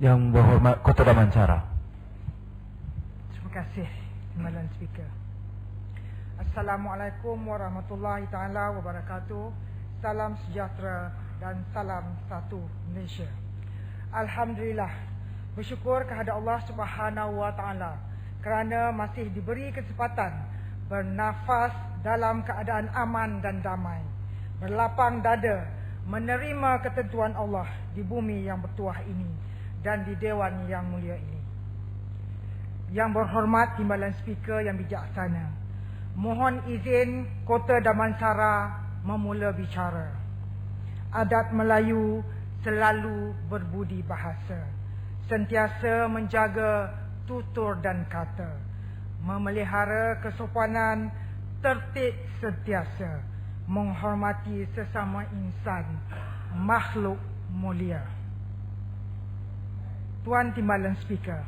Yang berhormat Kota Damansara. Terima kasih Timbalan Speaker. Assalamualaikum warahmatullahi taala wabarakatuh. Salam sejahtera dan salam satu Malaysia. Alhamdulillah bersyukur kepada Allah Subhanahu wa taala kerana masih diberi kesempatan bernafas dalam keadaan aman dan damai. Berlapang dada menerima ketentuan Allah di bumi yang bertuah ini dan di dewan yang mulia ini. Yang berhormat Timbalan Speaker yang bijaksana. Mohon izin Kota Damansara memula bicara. Adat Melayu selalu berbudi bahasa. Sentiasa menjaga tutur dan kata. Memelihara kesopanan tertib sentiasa. Menghormati sesama insan. Makhluk mulia. Tuan Timbalan Speaker.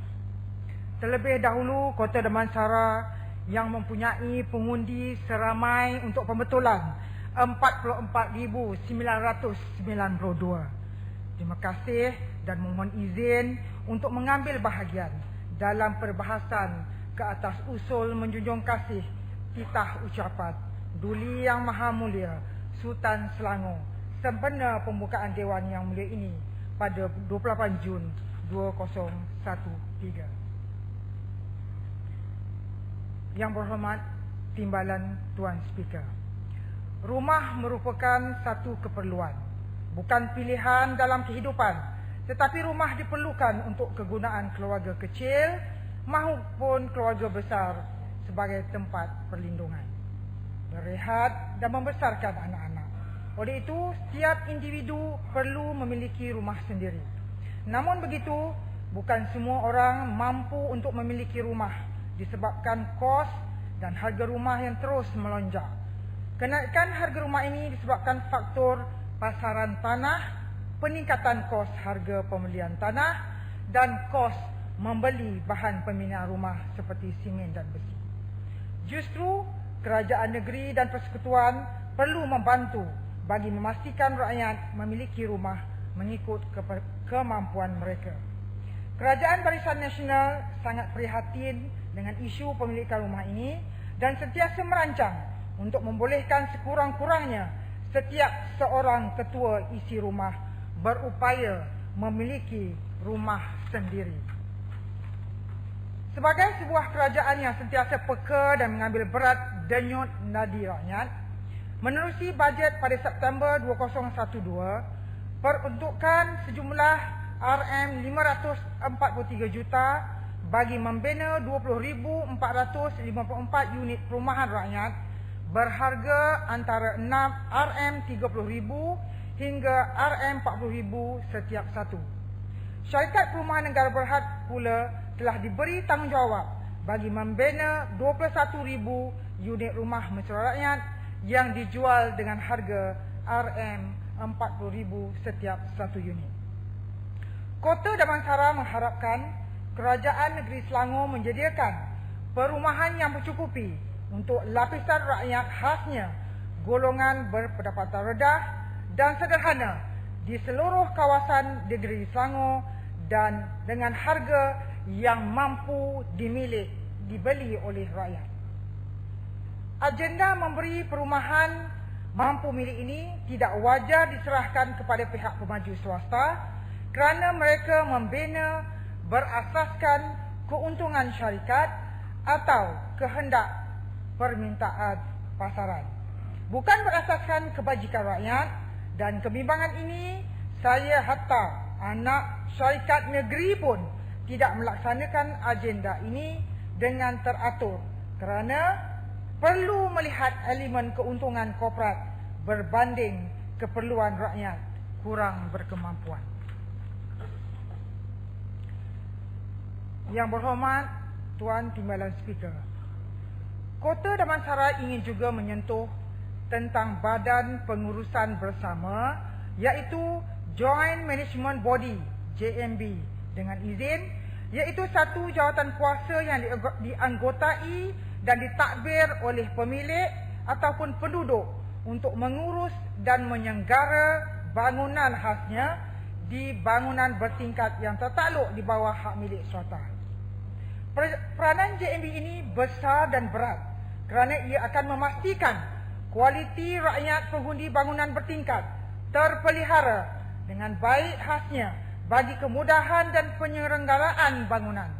Terlebih dahulu Kota Damansara yang mempunyai pengundi seramai untuk pembetulan 44,992. Terima kasih dan mohon izin untuk mengambil bahagian dalam perbahasan ke atas usul menjunjung kasih titah ucapan Duli Yang Maha Mulia Sultan Selangor sempena pembukaan Dewan Yang Mulia ini pada 28 Jun 2013. Yang berhormat Timbalan Tuan Speaker. Rumah merupakan satu keperluan, bukan pilihan dalam kehidupan, tetapi rumah diperlukan untuk kegunaan keluarga kecil maupun keluarga besar sebagai tempat perlindungan, berehat dan membesarkan anak-anak. Oleh itu, setiap individu perlu memiliki rumah sendiri. Namun begitu, bukan semua orang mampu untuk memiliki rumah disebabkan kos dan harga rumah yang terus melonjak. Kenaikan harga rumah ini disebabkan faktor pasaran tanah, peningkatan kos harga pembelian tanah dan kos membeli bahan pembinaan rumah seperti simen dan besi. Justru kerajaan negeri dan persekutuan perlu membantu bagi memastikan rakyat memiliki rumah mengikut ke kemampuan mereka. Kerajaan Barisan Nasional sangat prihatin dengan isu pemilikan rumah ini dan sentiasa merancang untuk membolehkan sekurang-kurangnya setiap seorang ketua isi rumah berupaya memiliki rumah sendiri. Sebagai sebuah kerajaan yang sentiasa peka dan mengambil berat denyut nadi rakyat, menerusi bajet pada September 2012, peruntukan sejumlah RM543 juta bagi membina 20,454 unit perumahan rakyat berharga antara 6 RM30,000 hingga RM40,000 setiap satu. Syarikat Perumahan Negara Berhad pula telah diberi tanggungjawab bagi membina 21,000 unit rumah mesra rakyat yang dijual dengan harga RM40,000 setiap satu unit. Kota Damansara mengharapkan kerajaan negeri Selangor menyediakan perumahan yang mencukupi untuk lapisan rakyat khasnya golongan berpendapatan rendah dan sederhana di seluruh kawasan negeri Selangor dan dengan harga yang mampu dimilik dibeli oleh rakyat. Agenda memberi perumahan mampu milik ini tidak wajar diserahkan kepada pihak pemaju swasta kerana mereka membina berasaskan keuntungan syarikat atau kehendak permintaan pasaran. Bukan berasaskan kebajikan rakyat dan kebimbangan ini saya hatta anak syarikat negeri pun tidak melaksanakan agenda ini dengan teratur kerana perlu melihat elemen keuntungan korporat berbanding keperluan rakyat kurang berkemampuan. Yang berhormat Tuan Timbalan Speaker. Kota Damansara ingin juga menyentuh tentang badan pengurusan bersama iaitu Joint Management Body JMB dengan izin iaitu satu jawatan kuasa yang dianggotai dan ditadbir oleh pemilik ataupun penduduk untuk mengurus dan menyenggara bangunan khasnya di bangunan bertingkat yang tertakluk di bawah hak milik swasta. Per- Peranan JMB ini besar dan berat kerana ia akan memastikan kualiti rakyat pengundi bangunan bertingkat terpelihara dengan baik khasnya bagi kemudahan dan penyelenggaraan bangunan.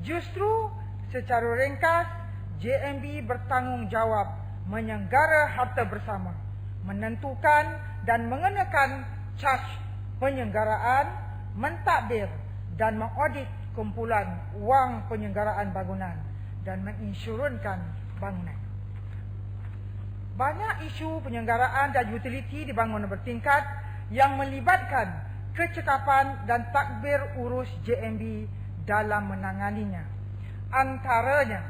Justru secara ringkas, JMB bertanggungjawab menyenggara harta bersama, menentukan dan mengenakan caj penyelenggaraan, mentadbir dan mengaudit kumpulan wang penyelenggaraan bangunan dan menginsurunkan bangunan. Banyak isu penyelenggaraan dan utiliti di bangunan bertingkat yang melibatkan kecekapan dan takbir urus JMB dalam menanganinya. Antaranya,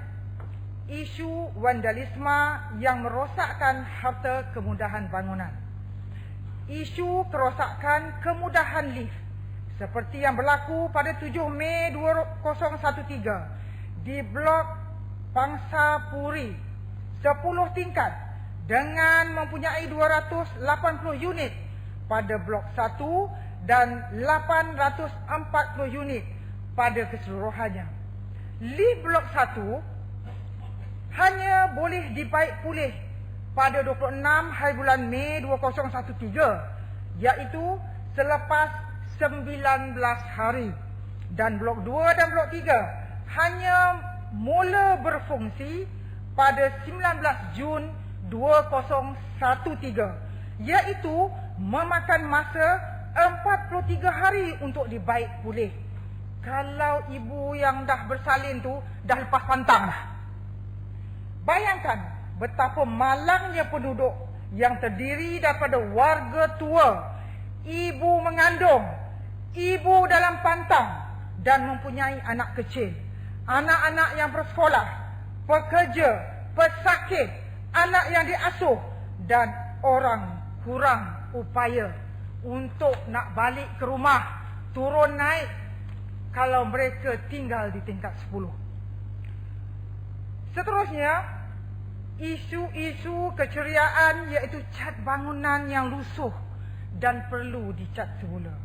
isu vandalisme yang merosakkan harta kemudahan bangunan. Isu kerosakan kemudahan lift seperti yang berlaku pada 7 Mei 2013 di blok Pangsa Puri 10 tingkat dengan mempunyai 280 unit pada blok 1 dan 840 unit pada keseluruhannya. Lift blok 1 hanya boleh dibaik pulih pada 26 hari bulan Mei 2013 iaitu selepas 19 hari. Dan blok 2 dan blok 3 hanya mula berfungsi pada 19 Jun 2013 iaitu memakan masa 43 hari untuk dibaik pulih. Kalau ibu yang dah bersalin tu dah lepas pantang dah bayangkan betapa malangnya penduduk yang terdiri daripada warga tua ibu mengandung ibu dalam pantang dan mempunyai anak kecil, anak-anak yang bersekolah, pekerja, pesakit, anak yang diasuh dan orang kurang upaya untuk nak balik ke rumah, turun naik kalau mereka tinggal di tingkat 10. Seterusnya, isu-isu keceriaan iaitu cat bangunan yang lusuh dan perlu dicat semula.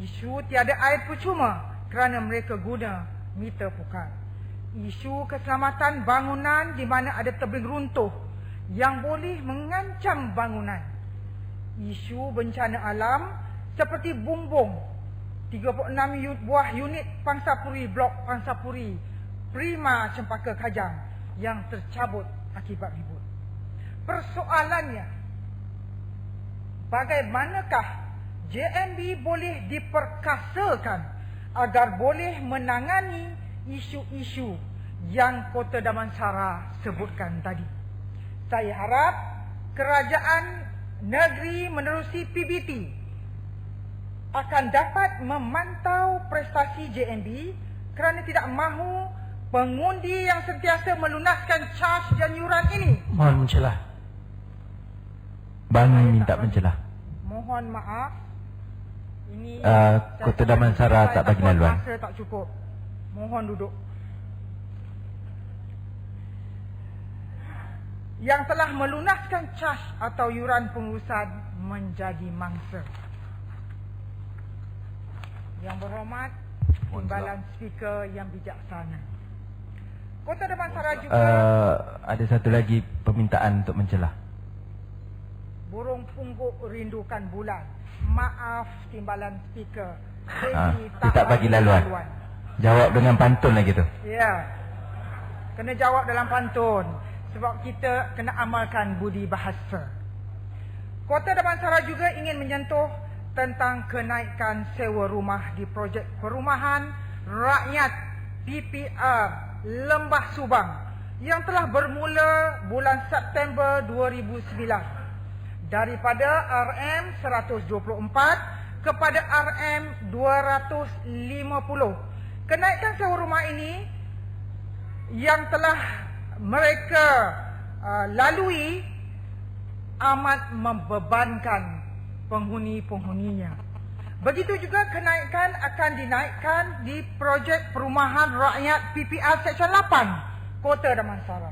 Isu tiada air percuma kerana mereka guna meter pukar. Isu keselamatan bangunan di mana ada tebing runtuh yang boleh mengancam bangunan. Isu bencana alam seperti bumbung 36 buah unit Pangsapuri Blok Pangsapuri Prima Cempaka Kajang yang tercabut akibat ribut. Persoalannya, bagaimanakah JMB boleh diperkasakan agar boleh menangani isu-isu yang Kota Damansara sebutkan tadi. Saya harap kerajaan negeri menerusi PBT akan dapat memantau prestasi JMB kerana tidak mahu pengundi yang sentiasa melunaskan caj dan yuran ini. Mohon mencelah. Bang minta mencelah. Mohon maaf ini uh, Kota Damansara tak bagi laluan. Masa tak cukup. Mohon duduk. Yang telah melunaskan cas atau yuran pengurusan menjadi mangsa. Yang berhormat, timbalan speaker yang bijaksana. Kota Damansara juga... Uh, ada satu lagi permintaan untuk mencelah. Burung pungguk rindukan bulan. Maaf timbalan speaker. Ha, dia tak bagi laluan. laluan. Jawab dengan pantun lagi tu. Ya. Kena jawab dalam pantun. Sebab kita kena amalkan budi bahasa. Kota Damansara juga ingin menyentuh tentang kenaikan sewa rumah di projek perumahan rakyat PPR Lembah Subang yang telah bermula bulan September 2009 daripada RM 124 kepada RM 250. Kenaikan sewa rumah ini yang telah mereka uh, lalui amat membebankan penghuni-penghuninya. Begitu juga kenaikan akan dinaikkan di projek perumahan rakyat PPR Seksyen 8 Kota Damansara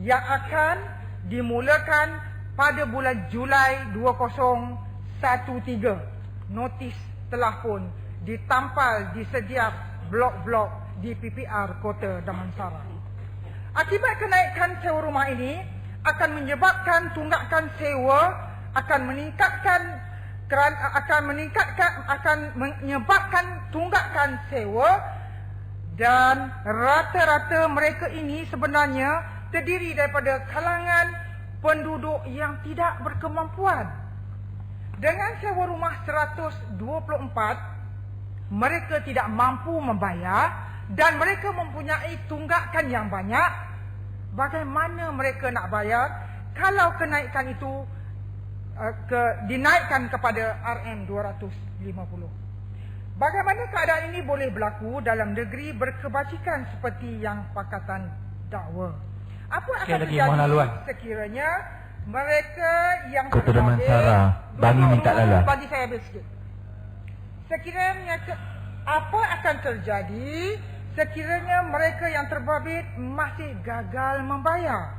yang akan dimulakan pada bulan Julai 2013 notis telah pun ditampal di setiap blok-blok di PPR Kota Damansara. Akibat kenaikan sewa rumah ini akan menyebabkan tunggakan sewa akan meningkatkan kerana akan meningkatkan akan menyebabkan tunggakan sewa dan rata-rata mereka ini sebenarnya terdiri daripada kalangan penduduk yang tidak berkemampuan. Dengan sewa rumah 124, mereka tidak mampu membayar dan mereka mempunyai tunggakan yang banyak. Bagaimana mereka nak bayar kalau kenaikan itu uh, ke, dinaikkan kepada RM250? Bagaimana keadaan ini boleh berlaku dalam negeri berkebajikan seperti yang Pakatan dakwa? Apa akan Sekali lagi, terjadi laluan. sekiranya mereka yang Kota terbabit- Damansara, bagi minta laluan. Bagi saya habis sikit. Sekiranya ke, apa akan terjadi sekiranya mereka yang terbabit masih gagal membayar?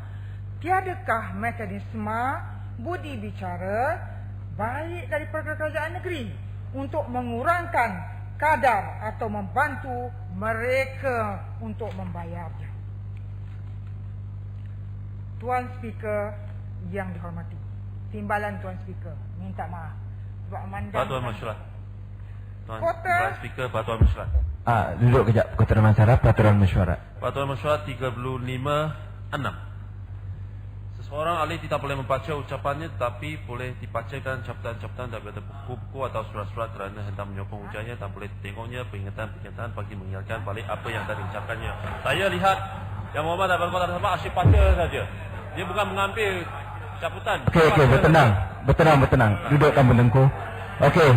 Tiadakah mekanisme budi bicara baik daripada kerajaan negeri untuk mengurangkan kadar atau membantu mereka untuk membayarnya? Tuan Speaker yang dihormati. Timbalan Tuan Speaker. Minta maaf. Sebab memandang... Pak Tuan Masyarakat. Tuan, Kota- Tuan Speaker, Pak Tuan Masyarakat. Ah, duduk kejap. Kota Damansara, peraturan mesyuarat. Pak Tuan Masyarakat 35.6. Seseorang ahli tidak boleh membaca ucapannya tetapi boleh dibacakan catatan-catatan daripada buku-buku atau surat-surat kerana hendak menyokong ujarnya dan boleh tengoknya peringatan-peringatan bagi mengingatkan balik apa yang tadi ucapkannya. Saya lihat yang Muhammad dan Berkata sama asyik baca saja. Dia bukan mengambil caputan. Okey, okey, bertenang. Bertenang, bertenang. Dudukkan bendengku. Okey.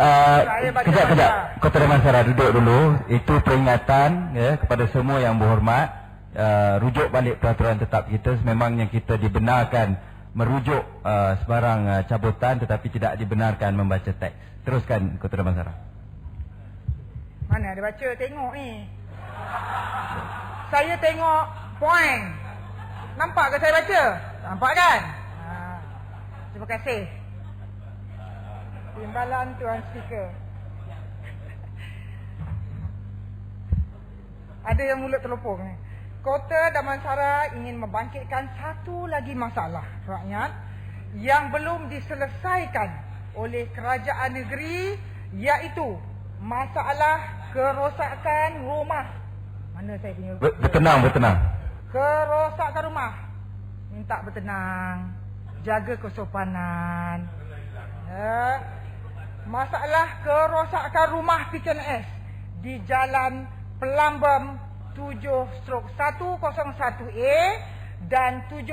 Uh, Saya baca kejap, kejap. baca. Kota Damansara, duduk dulu. Itu peringatan ya, kepada semua yang berhormat. Uh, rujuk balik peraturan tetap kita. Sememangnya kita dibenarkan merujuk uh, sebarang uh, cabutan tetapi tidak dibenarkan membaca teks. Teruskan Kota Damansara. Mana ada baca? Tengok ni. Saya tengok point. Nampak ke saya baca? Nampak kan? Ha. Terima kasih. Timbalan Tuan Speaker. Ada yang mulut terlopong ni. Kota Damansara ingin membangkitkan satu lagi masalah rakyat yang belum diselesaikan oleh kerajaan negeri iaitu masalah kerosakan rumah. Mana saya punya Ber- bertenang, bertenang. Kerosakan rumah. Minta bertenang. Jaga kesopanan. Ya. Masalah kerosakan rumah PKNS di Jalan Pelambam 7 strok 101A dan 7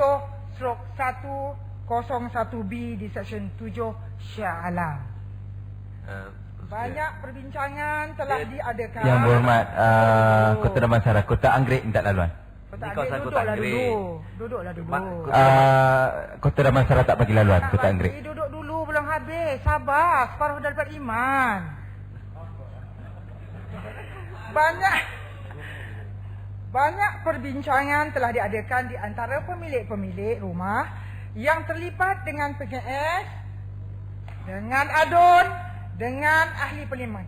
strok 101B di Seksyen 7 Shah Alam. Eh, Banyak perbincangan telah diadakan. Yang berhormat uh, Kota Damansara, Kota Anggrek minta laluan. Kota Anggrek, Kota duduklah Anggrek. dulu. Duduklah dulu. Mak- Uh, Kota Damansara tak bagi laluan, Kota Anggrek. Duduk dulu belum habis. Sabar. Separuh daripada iman. Banyak banyak perbincangan telah diadakan di antara pemilik-pemilik rumah yang terlibat dengan PKS, dengan adun, dengan ahli parlimen.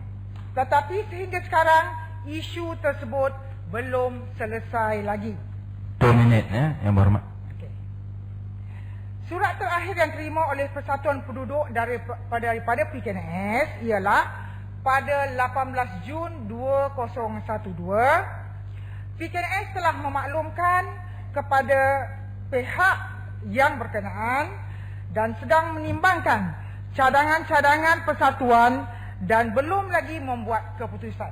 Tetapi sehingga sekarang isu tersebut belum selesai lagi. 2 minit ya, yang berhormat. Surat terakhir yang terima oleh Persatuan Penduduk dari daripada PKNS ialah pada 18 Jun 2012 PKNS telah memaklumkan kepada pihak yang berkenaan dan sedang menimbangkan cadangan-cadangan persatuan dan belum lagi membuat keputusan.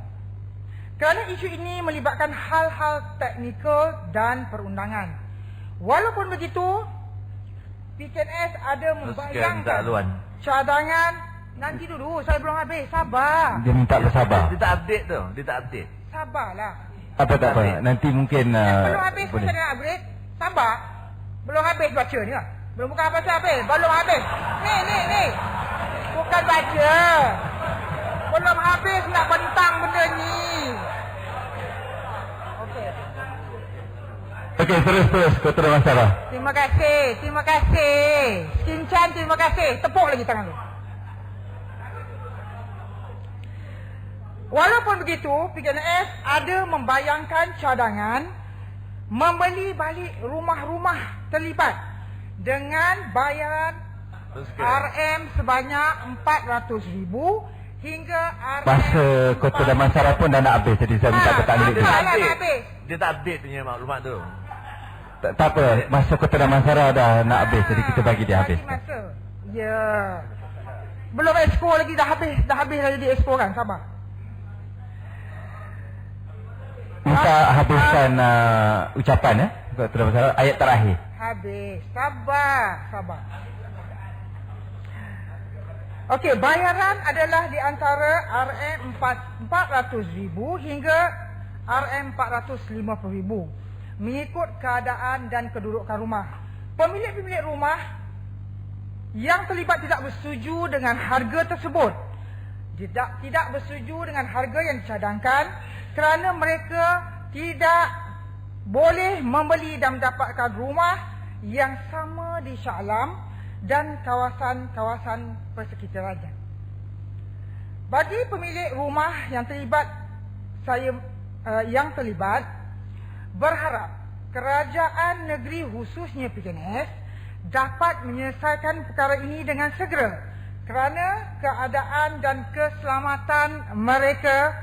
Kerana isu ini melibatkan hal-hal teknikal dan perundangan. Walaupun begitu, PKNS ada membayangkan cadangan nanti dulu saya belum habis sabar. Dia minta bersabar. Dia tak update tu. Dia tak update. Sabarlah. Apa tak apa, nanti mungkin uh, belum habis boleh. macam nak upgrade. Sabar. Belum habis baca ni lah. Belum bukan apa habis. Belum habis. Ni ni ni. Bukan baca. Belum habis nak bentang benda ni. Okey. Okey, terus terus Kota Damansara. Terima kasih. Terima kasih. Skin Chan terima kasih. Tepuk lagi tangan tu. Walaupun begitu, PKNS ada membayangkan cadangan membeli balik rumah-rumah terlibat dengan bayaran. RM sebanyak RM400,000 hingga RM Masa Kota Damansara pun dah nak habis Jadi saya minta Ah, petang ah, dulu Dia tak Dah update. habis. Dia tak update punya maklumat tu. tak, tak apa Masa Kota Damansara dah nak habis Jadi kita bagi dia habis Bagi masa. Ya. Belum expo lagi dah habis. Dah habis dah jadi expo kan. Sabar. Minta habiskan uh, ucapan ya Kota Damansara Ayat terakhir Habis. Sabar. Sabar. Okey, bayaran adalah di antara RM400,000 hingga RM450,000 mengikut keadaan dan kedudukan rumah. Pemilik-pemilik rumah yang terlibat tidak bersetuju dengan harga tersebut. Tidak tidak bersetuju dengan harga yang dicadangkan kerana mereka tidak boleh membeli dan mendapatkan rumah yang sama di Shah Alam dan kawasan-kawasan persekitarannya. Bagi pemilik rumah yang terlibat saya uh, yang terlibat berharap kerajaan negeri khususnya PKNS dapat menyelesaikan perkara ini dengan segera kerana keadaan dan keselamatan mereka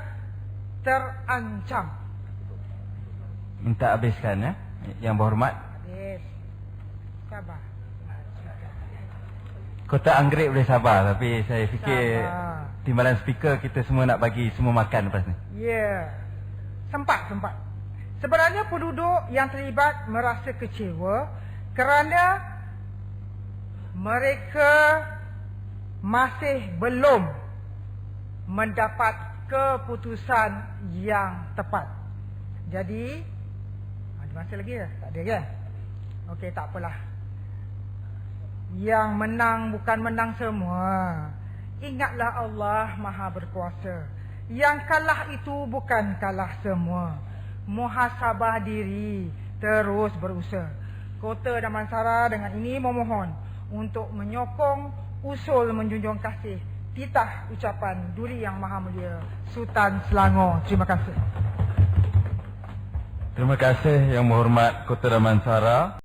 terancam. Minta habiskan ya Yang berhormat Habis. Sabar. Kota Anggrek boleh sabar Tapi saya fikir Sabar. Timbalan speaker kita semua nak bagi semua makan lepas ni Ya. Sempat, sempat. Sebenarnya penduduk yang terlibat merasa kecewa kerana mereka masih belum mendapat keputusan yang tepat. Jadi, ada masa lagi ke? Tak ada kan? Okey, tak apalah. Yang menang bukan menang semua. Ingatlah Allah Maha Berkuasa. Yang kalah itu bukan kalah semua. Muhasabah diri. Terus berusaha. Kota Damansara dengan ini memohon untuk menyokong usul menjunjung kasih titah ucapan Duri Yang Maha Mulia Sultan Selangor. Terima kasih. Terima kasih Yang Berhormat Kota Damansara